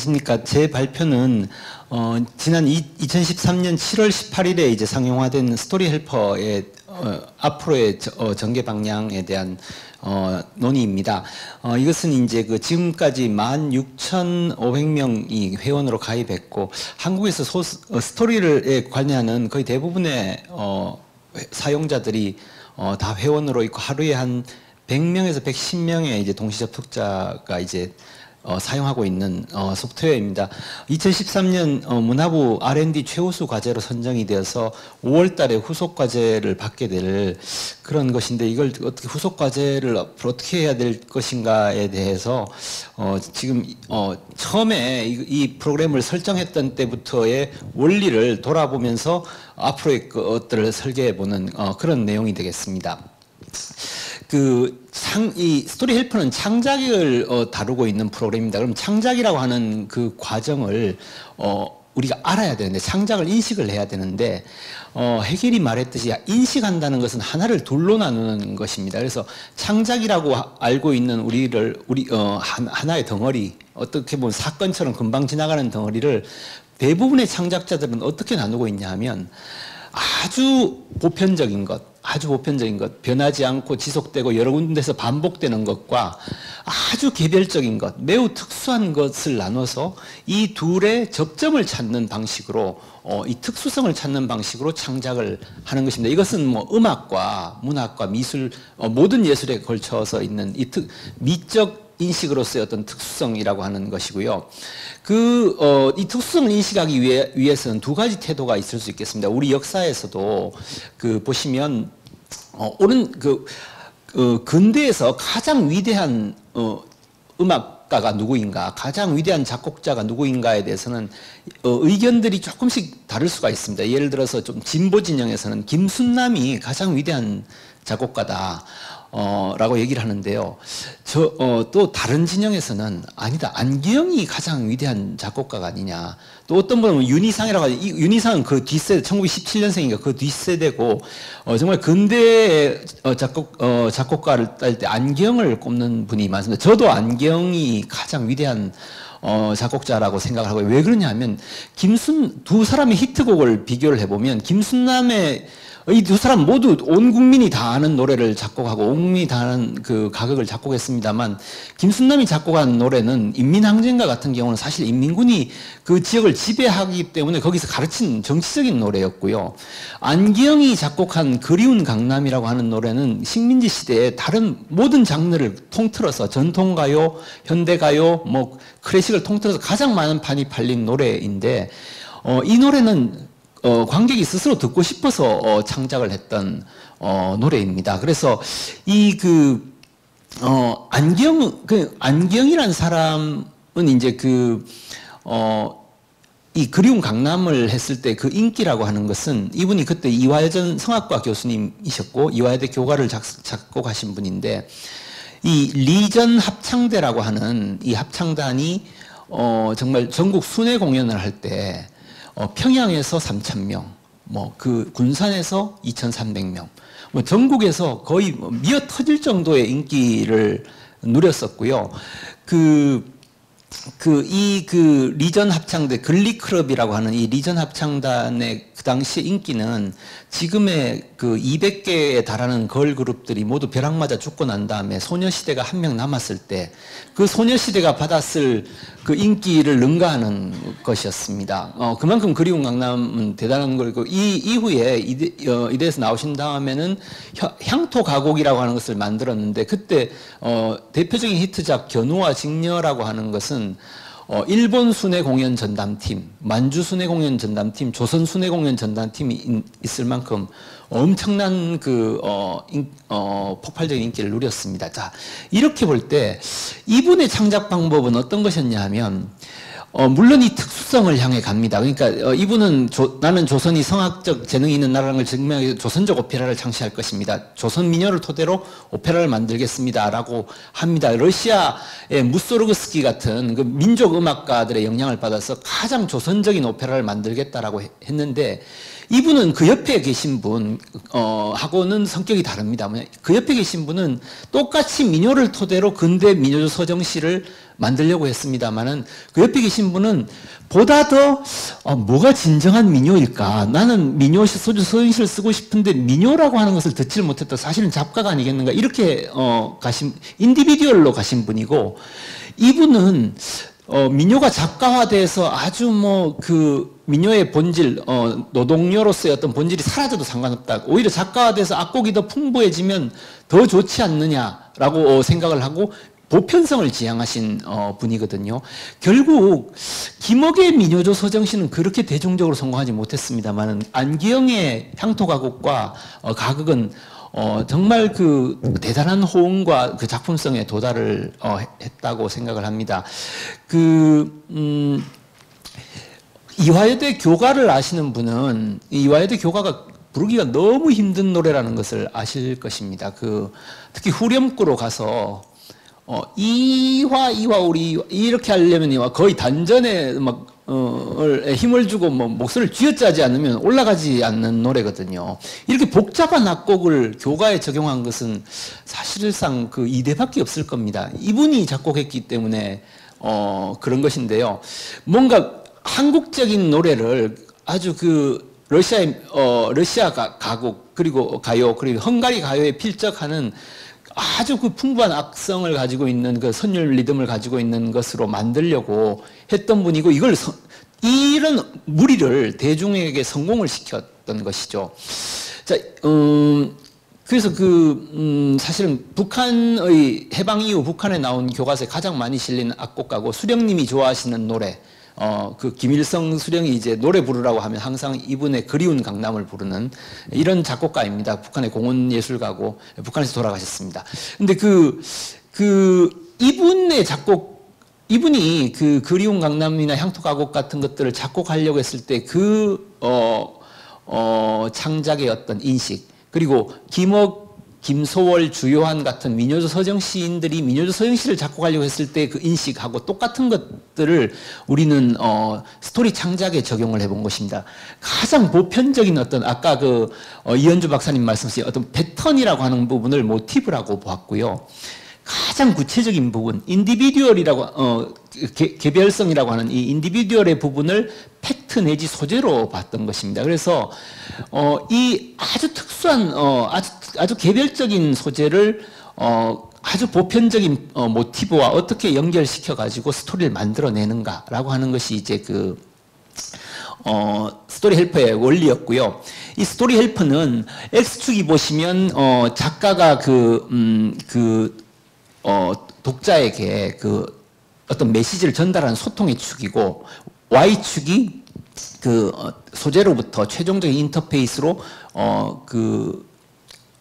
안녕하십니까. 제 발표는 어, 지난 이, 2013년 7월 18일에 이제 상용화된 스토리 헬퍼의 어, 앞으로의 저, 어, 전개 방향에 대한 어, 논의입니다. 어, 이것은 이제 그 지금까지 16,500명이 회원으로 가입했고 한국에서 소, 어, 스토리를 관여하는 거의 대부분의 어, 사용자들이 어, 다 회원으로 있고 하루에 한 100명에서 110명의 이제 동시 접속자가 이제 어, 사용하고 있는 어, 소프트웨어입니다. 2013년 어, 문화부 R&D 최우수 과제로 선정이 되어서 5월 달에 후속 과제를 받게 될 그런 것인데 이걸 어떻게 후속 과제를 어떻게 해야 될 것인가에 대해서 어, 지금 어, 처음에 이, 이, 프로그램을 설정했던 때부터의 원리를 돌아보면서 앞으로의 것들을 설계해 보는 어, 그런 내용이 되겠습니다. 그 창, 이 스토리 헬퍼는 창작을 어, 다루고 있는 프로그램입니다. 그럼 창작이라고 하는 그 과정을 어, 우리가 알아야 되는데 창작을 인식을 해야 되는데 어, 해겔이 말했듯이 인식한다는 것은 하나를 둘로 나누는 것입니다. 그래서 창작이라고 알고 있는 우리를 우리 어, 하나의 덩어리 어떻게 보면 사건처럼 금방 지나가는 덩어리를 대부분의 창작자들은 어떻게 나누고 있냐 하면 아주 보편적인 것, 아주 보편적인 것, 변하지 않고 지속되고 여러 군데서 반복되는 것과 아주 개별적인 것, 매우 특수한 것을 나눠서 이 둘의 접점을 찾는 방식으로 어, 이 특수성을 찾는 방식으로 창작을 하는 것입니다. 이것은 뭐 음악과 문학과 미술 어, 모든 예술에 걸쳐서 있는 이 특, 미적 인식으로서의 어떤 특수성이라고 하는 것이고요. 그, 어, 이 특수성을 인식하기 위해, 위해서는 두 가지 태도가 있을 수 있겠습니다. 우리 역사에서도 그 보시면, 어, 오른, 그, 어, 근대에서 가장 위대한, 어, 음악가가 누구인가, 가장 위대한 작곡자가 누구인가에 대해서는 어, 의견들이 조금씩 다를 수가 있습니다. 예를 들어서 좀 진보 진영에서는 김순남이 가장 위대한 작곡가다. 어, 라고 얘기를 하는데요. 저, 어, 또 다른 진영에서는 아니다. 안기영이 가장 위대한 작곡가가 아니냐. 또 어떤 분은 윤희상이라고 하죠. 이 윤희상은 그 뒷세대, 1917년생이니까 그 뒷세대고, 어, 정말 근대 어, 작곡, 어, 작곡가를 딸 때 안경을 꼽는 분이 많습니다. 저도 안경이 가장 위대한 어, 작곡자라고 생각을 하고요. 왜 그러냐 하면, 김순, 두 사람의 히트곡을 비교를 해보면, 김순남의 이 두 사람 모두 온 국민이 다 아는 노래를 작곡하고 온 국민이 다 아는 그 가극을 작곡했습니다만 김순남이 작곡한 노래는 인민항쟁가 같은 경우는 사실 인민군이 그 지역을 지배하기 때문에 거기서 가르친 정치적인 노래였고요. 안기영이 작곡한 그리운 강남이라고 하는 노래는 식민지 시대에 다른 모든 장르를 통틀어서 전통가요, 현대가요, 뭐 클래식을 통틀어서 가장 많은 판이 팔린 노래인데 어, 이 노래는 어, 관객이 스스로 듣고 싶어서 어, 창작을 했던 어, 노래입니다. 그래서 이그 어, 안경 그 안경이란 사람은 이제 그 어, 이 그리운 강남을 했을 때 그 인기라고 하는 것은 이분이 그때 이화여전 성악과 교수님이셨고 이화여대 교과를 작, 작곡하신 분인데 이 리전 합창대라고 하는 이 합창단이 어, 정말 전국 순회 공연을 할때 어, 평양에서 3천 명, 뭐 그 군산에서 2,300명, 뭐 전국에서 거의 뭐 미어 터질 정도의 인기를 누렸었고요. 그 그 이그 그 리전 합창대 글리클럽이라고 하는 이 리전 합창단의 그 당시 인기는 지금의 그 200개에 달하는 걸 그룹들이 모두 벼락 맞아 죽고 난 다음에 소녀시대가 한 명 남았을 때 그 소녀시대가 받았을 그 인기를 능가하는 것이었습니다. 어, 그만큼 그리운 강남은 대단한 거고 이 이후에 이대, 어, 이대에서 나오신 다음에는 향토 가곡이라고 하는 것을 만들었는데 그때 어, 대표적인 히트작 견우와 직녀라고 하는 것은 어, 일본 순회 공연 전담팀, 만주 순회 공연 전담팀, 조선 순회 공연 전담팀이 있을 만큼 엄청난 그, 어, 인, 어, 폭발적인 인기를 누렸습니다. 자, 이렇게 볼 때 이분의 창작 방법은 어떤 것이었냐 하면 어, 물론 이 특수성을 향해 갑니다. 그러니까 어, 이분은 조, 나는 조선이 성악적 재능이 있는 나라는 걸 증명하기 위해 조선적 오페라를 창시할 것입니다. 조선 민요를 토대로 오페라를 만들겠습니다라고 합니다. 러시아의 무소르그스키 같은 그 민족 음악가들의 영향을 받아서 가장 조선적인 오페라를 만들겠다라고 했는데 이분은 그 옆에 계신 분 어, 하고는 성격이 다릅니다. 그 옆에 계신 분은 똑같이 민요를 토대로 근대 민요조 서정시를 만들려고 했습니다만은 그 옆에 계신 분은 보다 더 어, 뭐가 진정한 민요일까? 나는 민요 소주 서인시를 쓰고 싶은데 민요라고 하는 것을 듣지를 못했다. 사실은 작가가 아니겠는가? 이렇게 어, 가신 인디비듀얼로 가신 분이고 이분은 어, 민요가 작가화돼서 아주 뭐 그 민요의 본질, 어, 노동요로서의 어떤 본질이 사라져도 상관없다. 오히려 작가화돼서 악곡이 더 풍부해지면 더 좋지 않느냐라고 어, 생각을 하고 보편성을 지향하신 어, 분이거든요. 결국 김옥의 민요조 서정시는 그렇게 대중적으로 성공하지 못했습니다만 안기영의 향토가곡과 어, 가극은 어, 정말 그 대단한 호응과 그 작품성에 도달을 어, 했다고 생각을 합니다. 그, 음, 이화여대 교가를 아시는 분은 이화여대 교가가 부르기가 너무 힘든 노래라는 것을 아실 것입니다. 그 특히 후렴구로 가서 어, 이화 이화 우리 이렇게 하려면 거의 단전에 막 어, 힘을 주고 뭐 목소리를 쥐어짜지 않으면 올라가지 않는 노래거든요. 이렇게 복잡한 악곡을 교가에 적용한 것은 사실상 그 이대밖에 없을 겁니다. 이분이 작곡했기 때문에 어, 그런 것인데요. 뭔가 한국적인 노래를 아주 그 러시아의 어, 러시아 가, 가곡 그리고 가요 그리고 헝가리 가요에 필적하는 아주 그 풍부한 악성을 가지고 있는 그 선율 리듬을 가지고 있는 것으로 만들려고 했던 분이고 이걸 서, 이런 무리를 대중에게 성공을 시켰던 것이죠. 자, 음, 그래서 그 음, 사실은 북한의 해방 이후 북한에 나온 교과서에 가장 많이 실린 악곡가고 수령님이 좋아하시는 노래 어, 그 김일성 수령이 이제 노래 부르라고 하면 항상 이분의 그리운 강남을 부르는 이런 작곡가입니다. 북한의 공원 예술가고 북한에서 돌아가셨습니다. 근데 그, 그, 이분의 작곡, 이분이 그 그리운 강남이나 향토 가곡 같은 것들을 작곡하려고 했을 때 그, 어, 어, 창작의 어떤 인식, 그리고 김옥 김소월, 주요한 같은 민요조 서정 시인들이 민요조 서정 시를 작곡하려고 했을 때 그 인식하고 똑같은 것들을 우리는 어, 스토리 창작에 적용을 해본 것입니다. 가장 보편적인 어떤 아까 그 어, 이현주 박사님 말씀하신 어떤 패턴이라고 하는 부분을 모티브라고 보았고요. 가장 구체적인 부분, 인디비듀얼이라고 어, 개, 개별성이라고 하는 이 인디비듀얼의 부분을 팩트 내지 소재로 봤던 것입니다. 그래서 어, 이 아주 특수한 어, 아주 아주 개별적인 소재를 어, 아주 보편적인 어, 모티브와 어떻게 연결시켜 가지고 스토리를 만들어내는가라고 하는 것이 이제 그 어, 스토리 헬퍼의 원리였고요. 이 스토리 헬퍼는 X축이 보시면 어, 작가가 그, 음, 그 어, 독자에게 그 어떤 메시지를 전달하는 소통의 축이고 Y축이 그 어, 소재로부터 최종적인 인터페이스로 어, 그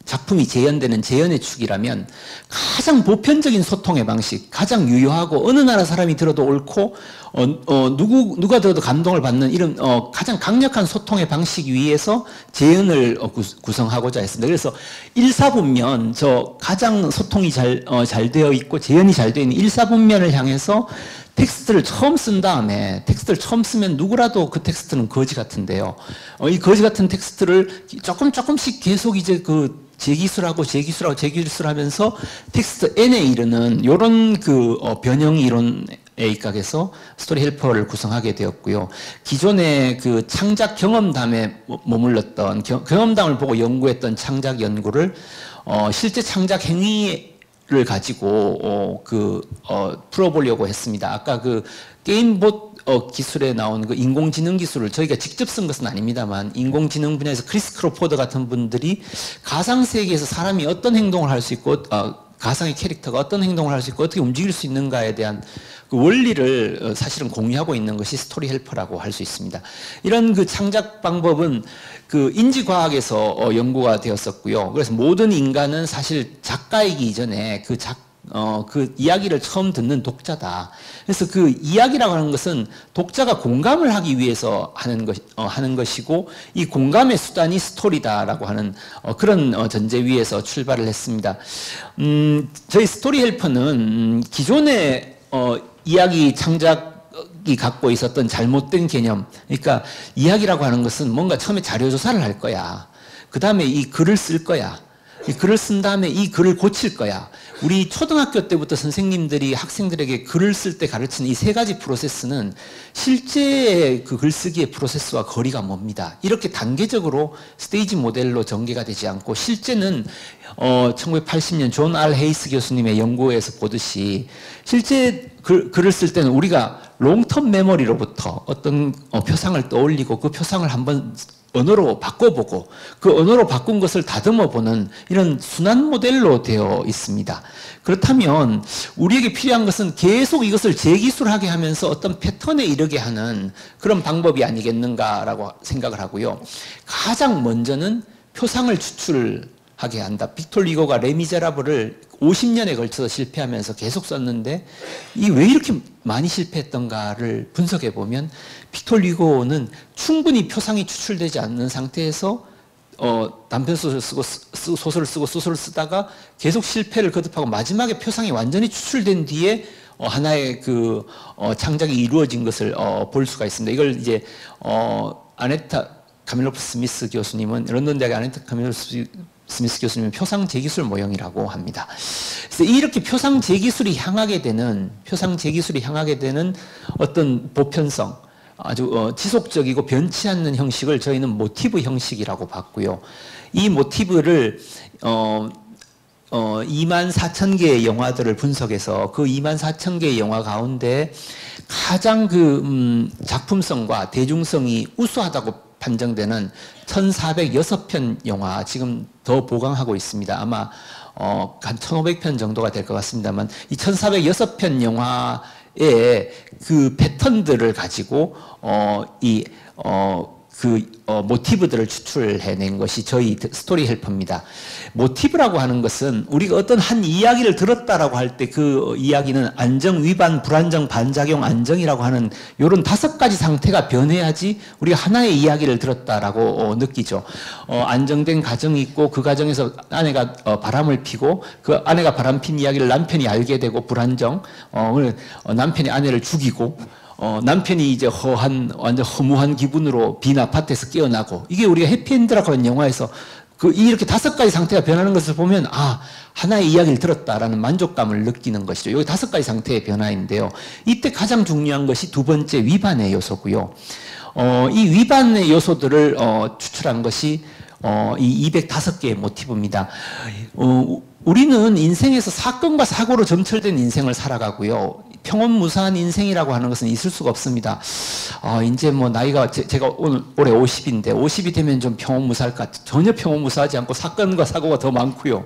작품이 재현되는 재현의 축이라면 가장 보편적인 소통의 방식, 가장 유효하고 어느 나라 사람이 들어도 옳고 어, 어, 누구 누가 들어도 감동을 받는 이런 어, 가장 강력한 소통의 방식 위에서 재현을 어, 구, 성하고자 했습니다. 그래서 일사분면 저 가장 소통이 잘, 어, 잘 되어 있고 재현이 잘 되어 있는 일사분면을 향해서 텍스트를 처음 쓴 다음에 텍스트를 처음 쓰면 누구라도 그 텍스트는 거지 같은데요. 어, 이 거지 같은 텍스트를 조금 조금씩 계속 이제 그 재기술하고 재기술하고 재기술하면서 텍스트 N에 이르는 이런 그 어, 변형 이론 에 입각해서 스토리 헬퍼를 구성하게 되었고요. 기존의 그 창작 경험담에 머물렀던 경험담을 보고 연구했던 창작 연구를 어, 실제 창작 행위를 가지고 어, 그 어, 풀어보려고 했습니다. 아까 그 게임봇 어, 기술에 나온 그 인공지능 기술을 저희가 직접 쓴 것은 아닙니다만 인공지능 분야에서 크리스 크로포드 같은 분들이 가상 세계에서 사람이 어떤 행동을 할 수 있고 어, 가상의 캐릭터가 어떤 행동을 할 수 있고 어떻게 움직일 수 있는가에 대한 그 원리를 어, 사실은 공유하고 있는 것이 스토리 헬퍼라고 할 수 있습니다. 이런 그 창작 방법은 그 인지과학에서 어, 연구가 되었었고요. 그래서 모든 인간은 사실 작가이기 이전에 그 작, 어, 그 이야기를 처음 듣는 독자다. 그래서 그 이야기라고 하는 것은 독자가 공감을 하기 위해서 하는 것, 어, 하는 것이고 이 공감의 수단이 스토리다라고 하는 어, 그런 어, 전제 위에서 출발을 했습니다. 음, 저희 스토리 헬퍼는 음, 기존의 어, 이야기 창작 이 갖고 있었던 잘못된 개념, 그러니까 이야기라고 하는 것은 뭔가 처음에 자료 조사를 할 거야. 그 다음에 이 글을 쓸 거야. 이 글을 쓴 다음에 이 글을 고칠 거야. 우리 초등학교 때부터 선생님들이 학생들에게 글을 쓸 때 가르치는 이 세 가지 프로세스는 실제 그 글쓰기의 프로세스와 거리가 멉니다. 이렇게 단계적으로 스테이지 모델로 전개가 되지 않고 실제는 어 1980년 존 알 헤이스 교수님의 연구에서 보듯이 실제 글, 글을 쓸 때는 우리가 롱텀 메모리로부터 어떤 어, 표상을 떠올리고 그 표상을 한번 언어로 바꿔보고 그 언어로 바꾼 것을 다듬어 보는 이런 순환 모델로 되어 있습니다. 그렇다면 우리에게 필요한 것은 계속 이것을 재기술하게 하면서 어떤 패턴에 이르게 하는 그런 방법이 아니겠는가라고 생각을 하고요. 가장 먼저는 표상을 추출하게 한다. 빅톨 리고가 레미제라블을 50년에 걸쳐서 실패하면서 계속 썼는데 이 왜 이렇게 많이 실패했던가를 분석해 보면 빅톨 리고는 충분히 표상이 추출되지 않는 상태에서 어, 단편 소설을 쓰고 쓰, 소설을 쓰고 소설을 쓰다가 계속 실패를 거듭하고 마지막에 표상이 완전히 추출된 뒤에 어, 하나의 그 어, 창작이 이루어진 것을 어, 볼 수가 있습니다. 이걸 이제 어, 아네타 카밀로프 스미스 교수님은 런던 대학 아네타 카밀로프 스미스 교수님은 표상 재기술 모형이라고 합니다. 그래서 이렇게 표상 재기술이 향하게 되는 표상 재기술이 향하게 되는 어떤 보편성 아주 어, 지속적이고 변치 않는 형식을 저희는 모티브 형식이라고 봤고요. 이 모티브를 어, 어, 2만 4천 개의 영화들을 분석해서 그 2만 4천 개의 영화 가운데 가장 그 음, 작품성과 대중성이 우수하다고 판정되는 1,406편 영화 지금 더 보강하고 있습니다. 아마 어, 한 1,500편 정도가 될 것 같습니다만 이 1,406편 영화 의그 패턴들을 가지고 어, 이 어, 그 어, 모티브들을 추출해낸 것이 저희 스토리 헬퍼입니다. 모티브라고 하는 것은 우리가 어떤 한 이야기를 들었다라고 할 때 그 이야기는 안정, 위반, 불안정, 반작용, 안정이라고 하는 이런 다섯 가지 상태가 변해야지 우리가 하나의 이야기를 들었다라고 어, 느끼죠. 어, 안정된 가정이 있고 그 가정에서 아내가 어, 바람을 피고 그 아내가 바람 핀 이야기를 남편이 알게 되고 불안정, 어, 어, 남편이 아내를 죽이고 어, 남편이 이제 허한 완전 허무한 기분으로 빈 아파트에서 깨어나고 이게 우리가 해피엔드라고 하는 영화에서 그 이렇게 다섯 가지 상태가 변하는 것을 보면 아 하나의 이야기를 들었다라는 만족감을 느끼는 것이죠. 여기 다섯 가지 상태의 변화인데요. 이때 가장 중요한 것이 두 번째 위반의 요소고요. 어, 이 위반의 요소들을 어, 추출한 것이 어, 이 205개의 모티브입니다. 어, 우리는 인생에서 사건과 사고로 점철된 인생을 살아가고요. 평온무사한 인생이라고 하는 것은 있을 수가 없습니다. 어, 이제 뭐 나이가 제, 가 오늘 올해 50인데 50이 되면 좀 평온무사할까? 전혀 평온무사하지 않고 사건과 사고가 더 많고요.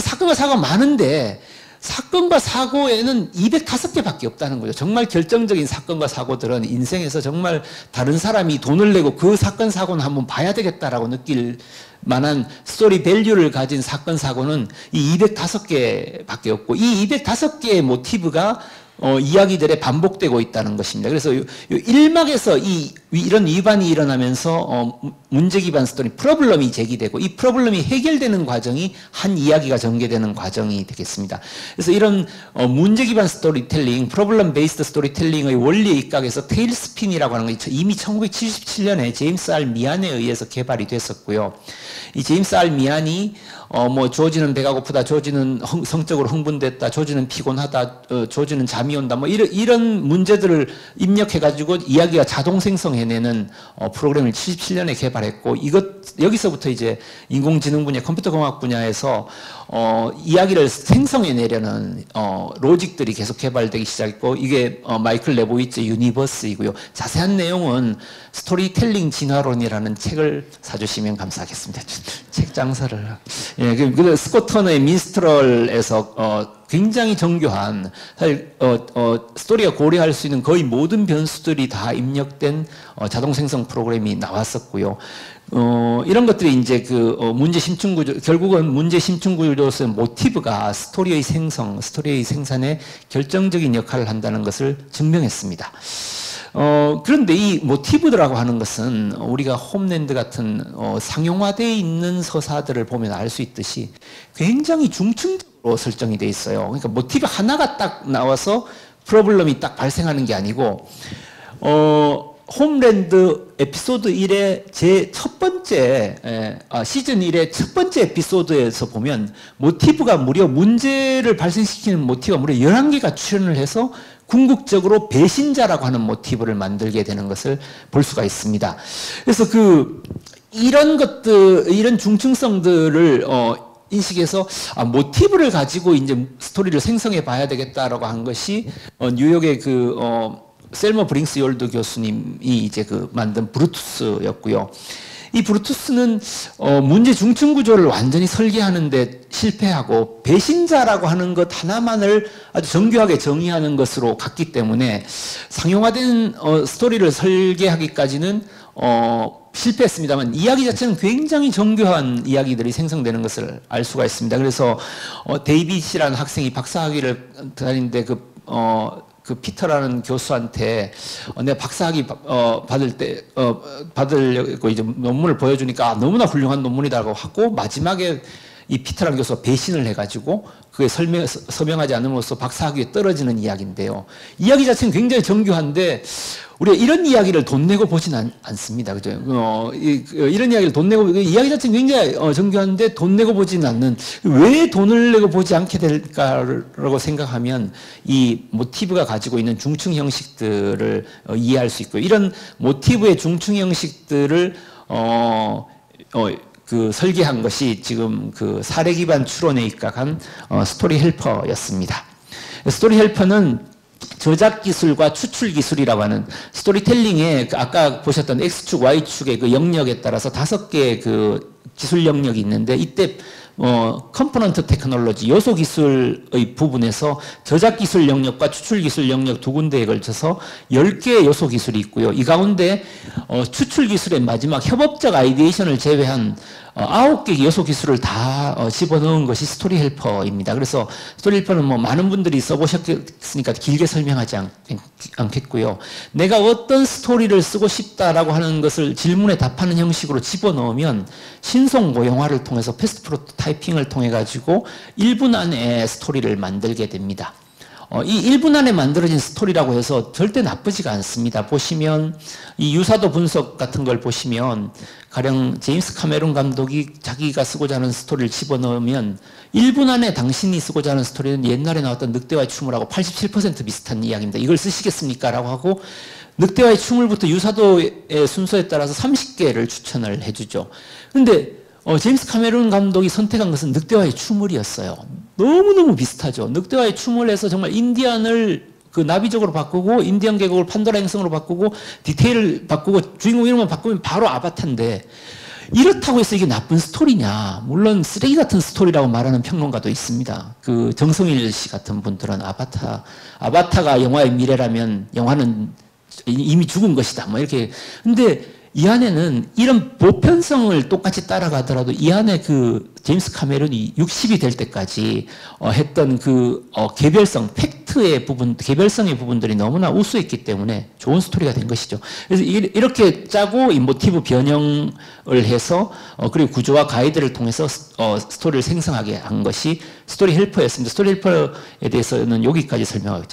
사건과 사고가 많은데 사건과 사고에는 205개밖에 없다는 거죠. 정말 결정적인 사건과 사고들은 인생에서 정말 다른 사람이 돈을 내고 그 사건 사고는 한번 봐야 되겠다라고 느낄 만한 스토리 밸류를 가진 사건 사고는 이 205개밖에 없고 이 205개의 모티브가 어, 이야기들에 반복되고 있다는 것입니다. 그래서 요, 요 1막에서 이 이런 위반이 일어나면서 어, 문제 기반 스토리 프로블럼이 제기되고 이 프로블럼이 해결되는 과정이 한 이야기가 전개되는 과정이 되겠습니다. 그래서 이런 어, 문제 기반 스토리텔링, 프로블럼 베이스드 스토리텔링의 원리에 입각해서 테일스핀이라고 하는 게 이미 1977년에 제임스 알 미안에 의해서 개발이 됐었고요. 이 제임스 알 미안이 어, 뭐, 조지는 배가 고프다, 조지는 흥, 성적으로 흥분됐다, 조지는 피곤하다, 어, 조지는 잠이 온다, 뭐, 이런, 이런 문제들을 입력해가지고 이야기가 자동 생성해내는 어, 프로그램을 77년에 개발했고, 이것, 여기서부터 이제 인공지능 분야, 컴퓨터 공학 분야에서 어, 이야기를 생성해내려는 어, 로직들이 계속 개발되기 시작했고 이게 어, 마이클 레보이츠 유니버스이고요. 자세한 내용은 스토리텔링 진화론이라는 책을 사주시면 감사하겠습니다. 책 장사를. 예, 그, 그 스코턴의 민스트럴에서 어, 굉장히 정교한 사실 어, 어, 스토리가 고려할 수 있는 거의 모든 변수들이 다 입력된 어, 자동 생성 프로그램이 나왔었고요. 어, 이런 것들이 이제 그 어, 문제 심층 구조, 결국은 문제 심층 구조로서의 모티브가 스토리의 생성, 스토리의 생산에 결정적인 역할을 한다는 것을 증명했습니다. 어, 그런데 이 모티브들하고 하는 것은 우리가 홈랜드 같은 어, 상용화되어 있는 서사들을 보면 알 수 있듯이 굉장히 중층적으로 설정이 되어 있어요. 그러니까 모티브 하나가 딱 나와서 프로블럼이 딱 발생하는 게 아니고, 어, 홈랜드 에피소드 1의 제 첫 번째 에, 아, 시즌 1의 첫 번째 에피소드에서 보면 모티브가 무려 문제를 발생시키는 모티브가 무려 11개가 출연을 해서 궁극적으로 배신자라고 하는 모티브를 만들게 되는 것을 볼 수가 있습니다. 그래서 그 이런 것들 이런 중증성들을 어, 인식해서 아, 모티브를 가지고 이제 스토리를 생성해 봐야 되겠다라고 한 것이 어, 뉴욕의 그 어, 셀머 브링스 열드 교수님이 이제 그 만든 브루투스였고요. 이 브루투스는 어, 문제 중층 구조를 완전히 설계하는데 실패하고 배신자라고 하는 것 하나만을 아주 정교하게 정의하는 것으로 갔기 때문에 상용화된 어, 스토리를 설계하기까지는 어, 실패했습니다만 이야기 자체는 굉장히 정교한 이야기들이 생성되는 것을 알 수가 있습니다. 그래서 어, 데이빗이라는 학생이 박사학위를 다니는데 그 어, 그 피터라는 교수한테 어, 내가 박사학위 어, 받을 때 어, 받으려고 이제 논문을 보여주니까 아, 너무나 훌륭한 논문이다고 하고 마지막에 이 피터라는 교수가 배신을 해가지고 그게 설명, 서명하지 않음으로써 박사학위에 떨어지는 이야기인데요. 이야기 자체는 굉장히 정교한데 우리가 이런 이야기를 돈 내고 보진 않, 습니다 그죠? 어, 이, 런 이야기를 돈 내고, 이야기 자체는 굉장히 어, 정교한데 돈 내고 보진 않는, 왜 돈을 내고 보지 않게 될까라고 생각하면 이 모티브가 가지고 있는 중층 형식들을 어, 이해할 수 있고요. 이런 모티브의 중층 형식들을, 어, 어, 그 설계한 것이 지금 그 사례 기반 추론에 입각한 어, 스토리 헬퍼였습니다. 스토리 헬퍼는 저작 기술과 추출 기술이라고 하는 스토리텔링의 그 아까 보셨던 X축, Y축의 그 영역에 따라서 다섯 개의 그 기술 영역이 있는데 이때 어, 컴포넌트 테크놀로지, 요소 기술의 부분에서 저작 기술 영역과 추출 기술 영역 두 군데에 걸쳐서 10개의 요소 기술이 있고요. 이 가운데 어, 추출 기술의 마지막 협업적 아이디에이션을 제외한 어, 아홉 개 요소 기술을 다 어, 집어넣은 것이 스토리 헬퍼입니다. 그래서 스토리 헬퍼는 뭐 많은 분들이 써보셨으니까 길게 설명하지 않, 겠고요 내가 어떤 스토리를 쓰고 싶다라고 하는 것을 질문에 답하는 형식으로 집어넣으면 신속 모형화를 통해서 패스트 프로토타이핑을 통해 가지고 1분 안에 스토리를 만들게 됩니다. 어, 이 1분 안에 만들어진 스토리라고 해서 절대 나쁘지가 않습니다. 보시면 이 유사도 분석 같은 걸 보시면 가령 제임스 카메론 감독이 자기가 쓰고자 하는 스토리를 집어넣으면 1분 안에 당신이 쓰고자 하는 스토리는 옛날에 나왔던 늑대와의 춤을 하고 87% 비슷한 이야기입니다. 이걸 쓰시겠습니까? 라고 하고 늑대와의 춤을부터 유사도의 순서에 따라서 30개를 추천을 해주죠. 근데 어, 제임스 카메론 감독이 선택한 것은 늑대와의 춤을이었어요. 너무너무 비슷하죠. 늑대와의 해서 정말 인디안을 그 나비적으로 바꾸고 인디언 계곡을 판도라 행성으로 바꾸고 디테일을 바꾸고 주인공 이름만 바꾸면 바로 아바타인데 이렇다고 해서 이게 나쁜 스토리냐? 물론 쓰레기 같은 스토리라고 말하는 평론가도 있습니다. 그 정성일 씨 같은 분들은 아바타, 아바타가 영화의 미래라면 영화는 이미 죽은 것이다. 뭐 이렇게. 근데 이 안에는 이런 보편성을 똑같이 따라가더라도 이 안에 그 제임스 카메론이 60이 될 때까지 어 했던 그 어 개별성, 팩트의 부분, 개별성의 부분들이 너무나 우수했기 때문에 좋은 스토리가 된 것이죠. 그래서 이렇게 짜고 이 모티브 변형을 해서 어 그리고 구조와 가이드를 통해서 어 스토리를 생성하게 한 것이 스토리 헬퍼였습니다. 스토리 헬퍼에 대해서는 여기까지 설명하고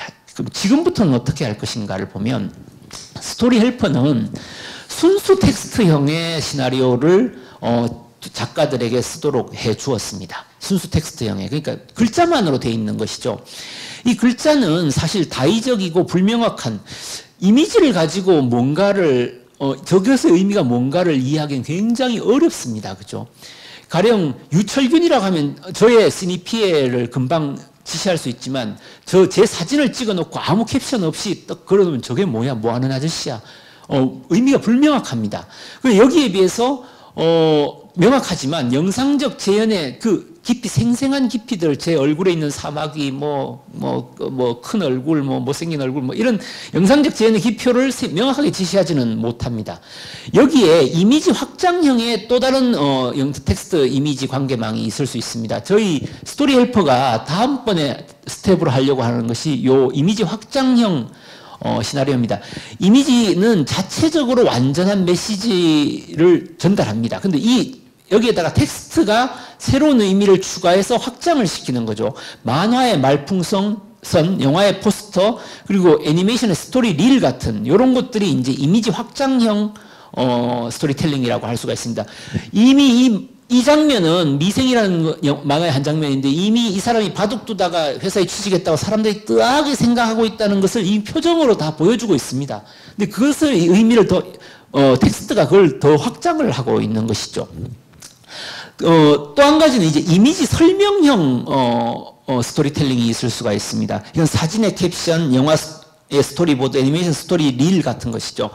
지금부터는 어떻게 할 것인가를 보면 스토리 헬퍼는 순수 텍스트형의 시나리오를 어, 작가들에게 쓰도록 해 주었습니다. 순수 텍스트형의. 그러니까 글자만으로 돼 있는 것이죠. 이 글자는 사실 다의적이고 불명확한 이미지를 가지고 뭔가를 어, 저것의 의미가 뭔가를 이해하기는 굉장히 어렵습니다. 그죠? 가령 유철균이라고 하면 저의 시니피에를 금방 지시할 수 있지만 저 제 사진을 찍어 놓고 아무 캡션 없이 딱 걸어놓으면 저게 뭐야? 뭐 하는 아저씨야? 어, 의미가 불명확합니다. 여기에 비해서 어, 명확하지만 영상적 재현의 그 깊이 생생한 깊이들 제 얼굴에 있는 사막이 뭐뭐 뭐 큰 얼굴 뭐 못생긴 얼굴 뭐 이런 영상적 재현의 깊이를 명확하게 지시하지는 못합니다. 여기에 이미지 확장형의 또 다른 어 텍스트 이미지 관계망이 있을 수 있습니다. 저희 스토리 헬퍼가 다음번에 스텝으로 하려고 하는 것이 요 이미지 확장형 어, 시나리오입니다. 이미지는 자체적으로 완전한 메시지를 전달합니다. 근데 이 여기에다가 텍스트가 새로운 의미를 추가해서 확장을 시키는 거죠. 만화의 말풍선, 영화의 포스터, 포스터 그리고 애니메이션의 스토리 릴 같은 이런 것들이 이제 이미지 확장형 어, 스토리텔링이라고 할 수가 있습니다. 이미 이, 이 장면은 미생이라는 만화의 한 장면인데 이미 이 사람이 바둑 두다가 회사에 취직했다고 사람들이 뜨하게 생각하고 있다는 것을 이 표정으로 다 보여주고 있습니다. 근데 그것을 의미를 더 어, 텍스트가 그걸 더 확장을 하고 있는 것이죠. 어, 또 한 가지는 이제 이미지 설명형 어, 어, 스토리텔링이 있을 수가 있습니다. 이건 사진의 캡션, 영화의 스토리보드, 애니메이션 스토리 릴 같은 것이죠.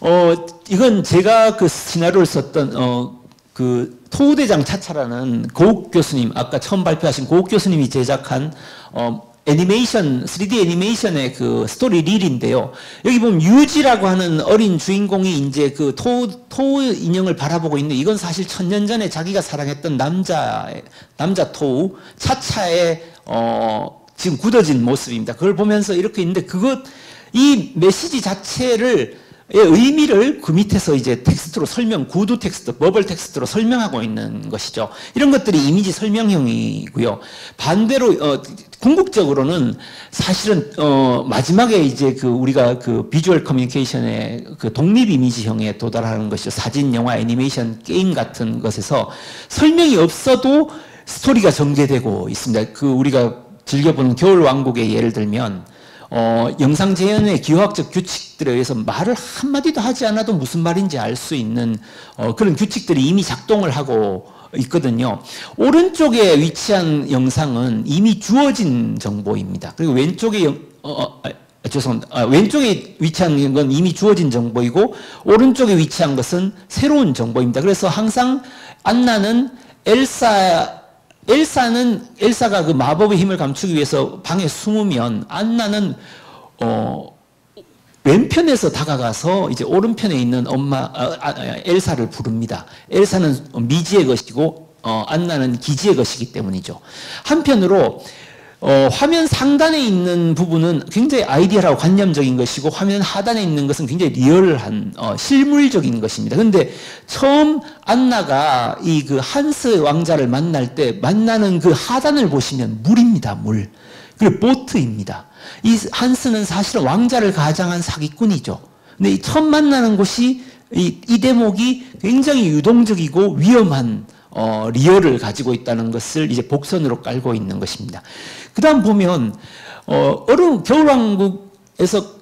어, 이건 제가 그 시나리오를 썼던 어, 그 토우대장 차차라는 고욱 교수님, 아까 처음 발표하신 고욱 교수님이 제작한 어, 애니메이션, 3D 애니메이션의 그 스토리 릴인데요. 여기 보면 유지라고 하는 어린 주인공이 이제 그 토, 토 인형을 바라보고 있는 이건 사실 천년 전에 자기가 사랑했던 남자, 남자 토우, 차차의, 어, 지금 굳어진 모습입니다. 그걸 보면서 이렇게 있는데 그것, 이 메시지 자체를 의미를 그 밑에서 이제 텍스트로 설명, 구두 텍스트, 버블 텍스트로 설명하고 있는 것이죠. 이런 것들이 이미지 설명형이고요. 반대로 어, 궁극적으로는 사실은 어, 마지막에 이제 그 우리가 그 비주얼 커뮤니케이션의 그 독립 이미지형에 도달하는 것이죠. 사진, 영화, 애니메이션, 게임 같은 것에서 설명이 없어도 스토리가 전개되고 있습니다. 그 우리가 즐겨보는 겨울 왕국의 예를 들면 어, 영상 재현의 기하학적 규칙들에 의해서 말을 한마디도 하지 않아도 무슨 말인지 알 수 있는 어, 그런 규칙들이 이미 작동을 하고 있거든요. 오른쪽에 위치한 영상은 이미 주어진 정보입니다. 그리고 왼쪽에 영, 어, 어, 아, 죄송합니다. 아, 왼쪽에 위치한 건 이미 주어진 정보이고 오른쪽에 위치한 것은 새로운 정보입니다. 그래서 항상 안나는 엘사 엘사는 엘사가 그 마법의 힘을 감추기 위해서 방에 숨으면 안나는 어 왼편에서 다가가서 이제 오른편에 있는 엄마 아, 아, 엘사를 부릅니다. 엘사는 미지의 것이고 어, 안나는 기지의 것이기 때문이죠. 한편으로 어, 화면 상단에 있는 부분은 굉장히 아이디어라고 관념적인 것이고 화면 하단에 있는 것은 굉장히 리얼한 어, 실물적인 것입니다. 그런데 처음 안나가 이 그 한스 왕자를 만날 때 만나는 그 하단을 보시면 물입니다. 물. 그리고 보트입니다. 이 한스는 사실은 왕자를 가장한 사기꾼이죠. 근데 이 처음 만나는 곳이 이, 이 대목이 굉장히 유동적이고 위험한 어, 리얼을 가지고 있다는 것을 이제 복선으로 깔고 있는 것입니다. 그 다음 보면, 어, 어른 겨울왕국에서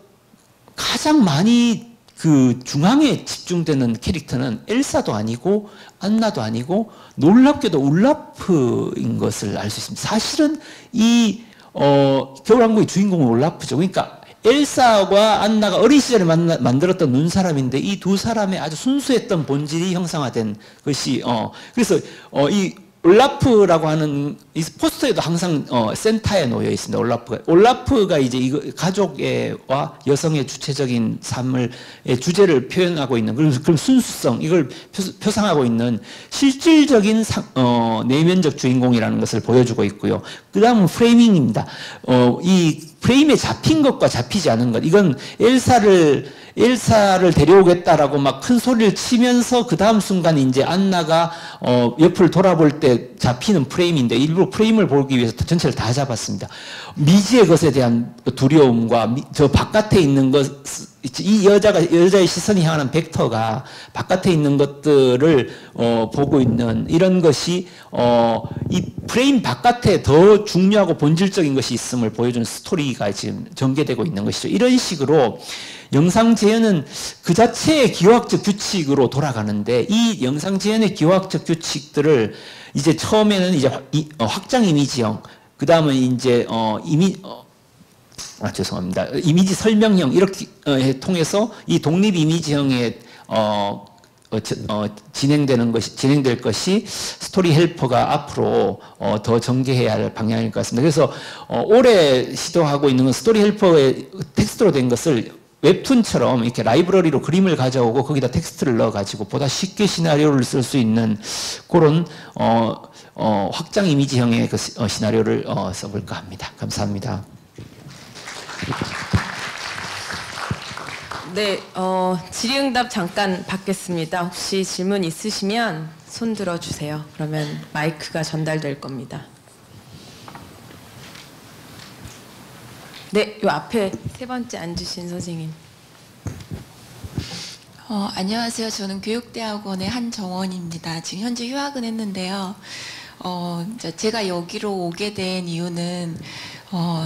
가장 많이 그 중앙에 집중되는 캐릭터는 엘사도 아니고 안나도 아니고 놀랍게도 울라프인 것을 알 수 있습니다. 사실은 이 어, 겨울왕국의 주인공은 울라프죠. 그러니까 엘사와 안나가 어린 시절에 만나, 만들었던 눈사람인데 이 두 사람의 아주 순수했던 본질이 형상화된 것이 어 그래서 어 이 올라프라고 하는 이 포스터에도 항상 어, 센터에 놓여 있습니다. 올라프가 올라프가 이제 이거 가족과 여성의 주체적인 삶을 주제를 표현하고 있는 그런, 그런 순수성 이걸 표, 상하고 있는 실질적인 상, 어, 내면적 주인공이라는 것을 보여주고 있고요. 그 다음은 프레이밍입니다. 어, 이 프레임에 잡힌 것과 잡히지 않은 것 이건 엘사를 엘사를 데려오겠다라고 막 큰 소리를 치면서 그 다음 순간 이제 안나가 어 옆을 돌아볼 때 잡히는 프레임인데 일부러 프레임을 보기 위해서 전체를 다 잡았습니다. 미지의 것에 대한 두려움과 저 바깥에 있는 것, 이 여자가 여자의 시선이 향하는 벡터가 바깥에 있는 것들을 어, 보고 있는 이런 것이 어, 이 프레임 바깥에 더 중요하고 본질적인 것이 있음을 보여주는 스토리가 지금 전개되고 있는 것이죠. 이런 식으로 영상 재현은 그 자체의 기호학적 규칙으로 돌아가는데 이 영상 재현의 기호학적 규칙들을 이제 처음에는 이제 어, 확장 이미지형, 그 다음은 이제 어 이미 어, 아 죄송합니다 이미지 설명형 이렇게 어, 통해서 이 독립 이미지형의 어, 어, 어, 진행되는 것이 진행될 것이 스토리 헬퍼가 앞으로 어, 더 전개해야 할 방향일 것 같습니다. 그래서 어, 올해 시도하고 있는 건 스토리 헬퍼의 텍스트로 된 것을 웹툰처럼 이렇게 라이브러리로 그림을 가져오고 거기다 텍스트를 넣어가지고 보다 쉽게 시나리오를 쓸 수 있는 그런 어, 어, 확장 이미지형의 그 어, 시나리오를 어, 써볼까 합니다. 감사합니다. 네, 어, 질의응답 잠깐 받겠습니다. 혹시 질문 있으시면 손 들어주세요. 그러면 마이크가 전달될 겁니다. 네, 요 앞에 세 번째 앉으신 선생님. 어, 안녕하세요. 저는 교육대학원의 한정원입니다. 지금 현재 휴학은 했는데요. 어, 제가 여기로 오게 된 이유는 어,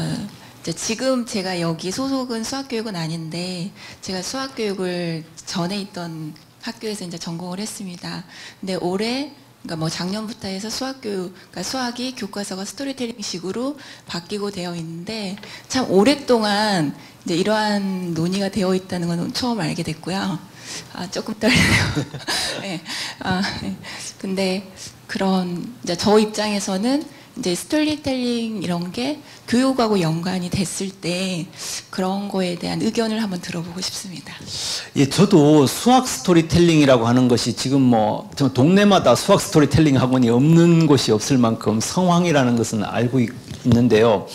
지금 제가 여기 소속은 수학교육은 아닌데 제가 수학교육을 전에 있던 학교에서 이제 전공을 했습니다. 근데 올해 그러니까 뭐 작년부터 해서 수학교육, 그러니까 수학이 교과서가 스토리텔링식으로 바뀌고 되어 있는데 참 오랫동안 이제 이러한 논의가 되어 있다는 건 처음 알게 됐고요. 아, 조금 떨리네요. 네. 아, 네. 근데 그런 이제 저 입장에서는 이제 스토리텔링 이런 게 교육하고 연관이 됐을 때 그런 거에 대한 의견을 한번 들어보고 싶습니다. 예, 저도 수학 스토리텔링이라고 하는 것이 지금 뭐저 동네마다 수학 스토리텔링 학원이 없는 곳이 없을 만큼 성황이라는 것은 알고 있, 있는데요.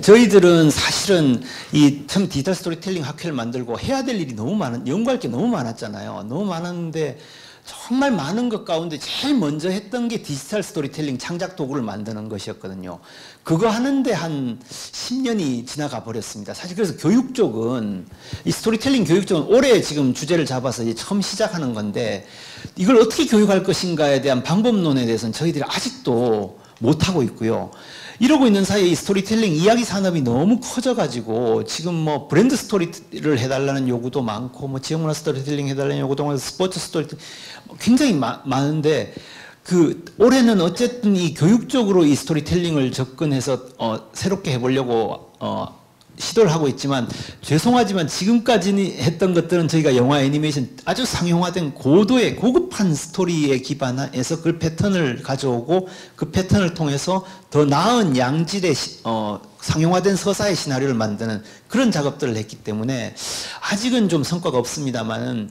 저희들은 사실은 이 처음 디지털 스토리텔링 학회를 만들고 해야 될 일이 너무 많은 연구할 게 너무 많았잖아요. 너무 많았는데 정말 많은 것 가운데 제일 먼저 했던 게 디지털 스토리텔링 창작 도구를 만드는 것이었거든요. 그거 하는데 한 10년이 지나가 버렸습니다. 사실 그래서 교육 쪽은 이 스토리텔링 교육 쪽은 올해 지금 주제를 잡아서 이제 처음 시작하는 건데 이걸 어떻게 교육할 것인가에 대한 방법론에 대해서는 저희들이 아직도 못하고 있고요. 이러고 있는 사이에 이 스토리텔링 이야기 산업이 너무 커져가지고 지금 뭐 브랜드 스토리를 해달라는 요구도 많고 뭐 지역문화 스토리텔링 해달라는 요구도 많고 스포츠 스토리텔링 굉장히 마- 많은데 그 올해는 어쨌든 이 교육적으로 이 스토리텔링을 접근해서 어, 새롭게 해보려고 어, 시도를 하고 있지만 죄송하지만 지금까지 했던 것들은 저희가 영화 애니메이션 아주 상용화된 고도의 고급한 스토리에 기반해서 그 패턴을 가져오고 그 패턴을 통해서 더 나은 양질의 시- 어, 상용화된 서사의 시나리오를 만드는 그런 작업들을 했기 때문에 아직은 좀 성과가 없습니다만은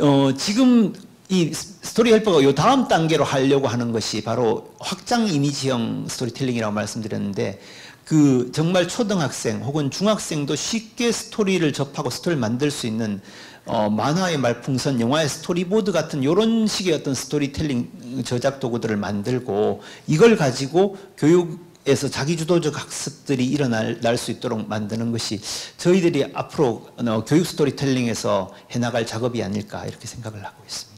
어, 지금 이 스토리 헬퍼가 요 다음 단계로 하려고 하는 것이 바로 확장 이미지형 스토리텔링이라고 말씀드렸는데 그 정말 초등학생 혹은 중학생도 쉽게 스토리를 접하고 스토리를 만들 수 있는 어, 만화의 말풍선, 영화의 스토리보드 같은 이런 식의 어떤 스토리텔링 저작 도구들을 만들고 이걸 가지고 교육에서 자기주도적 학습들이 일어날 날수 있도록 만드는 것이 저희들이 앞으로 어, 교육 스토리텔링에서 해나갈 작업이 아닐까 이렇게 생각을 하고 있습니다.